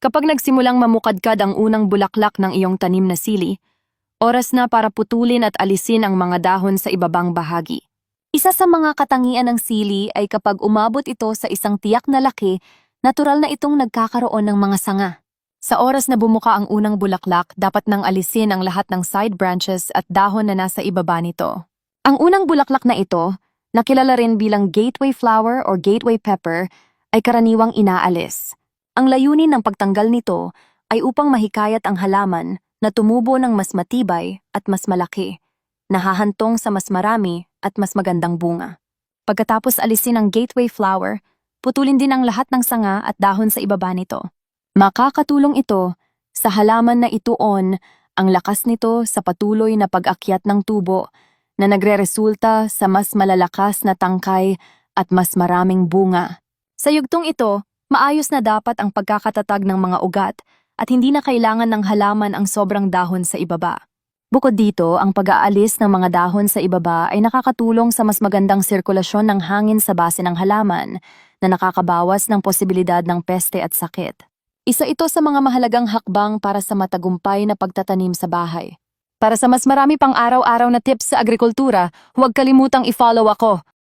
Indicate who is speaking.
Speaker 1: Kapag nagsimulang mamukadkad ang unang bulaklak ng iyong tanim na sili, oras na para putulin at alisin ang mga dahon sa ibabang bahagi. Isa sa mga katangian ng sili ay kapag umabot ito sa isang tiyak na laki, natural na itong nagkakaroon ng mga sanga. Sa oras na bumuka ang unang bulaklak, dapat nang alisin ang lahat ng side branches at dahon na nasa ibaba nito. Ang unang bulaklak na ito, na kilala rin bilang gateway flower or gateway pepper, ay karaniwang inaalis. Ang layunin ng pagtanggal nito ay upang mahikayat ang halaman na tumubo ng mas matibay at mas malaki, nahahantong sa mas marami at mas magandang bunga. Pagkatapos alisin ang gateway flower, putulin din ang lahat ng sanga at dahon sa ibaba nito. Makakatulong ito sa halaman na ituon ang lakas nito sa patuloy na pag-akyat ng tubo na nagreresulta sa mas malalakas na tangkay at mas maraming bunga. Sa yugtong ito, maayos na dapat ang pagkakatatag ng mga ugat at hindi na kailangan ng halaman ang sobrang dahon sa ibaba. Bukod dito, ang pag-aalis ng mga dahon sa ibaba ay nakakatulong sa mas magandang sirkulasyon ng hangin sa base ng halaman na nakakabawas ng posibilidad ng peste at sakit. Isa ito sa mga mahalagang hakbang para sa matagumpay na pagtatanim sa bahay. Para sa mas marami pang araw-araw na tips sa agrikultura, huwag kalimutang i-follow ako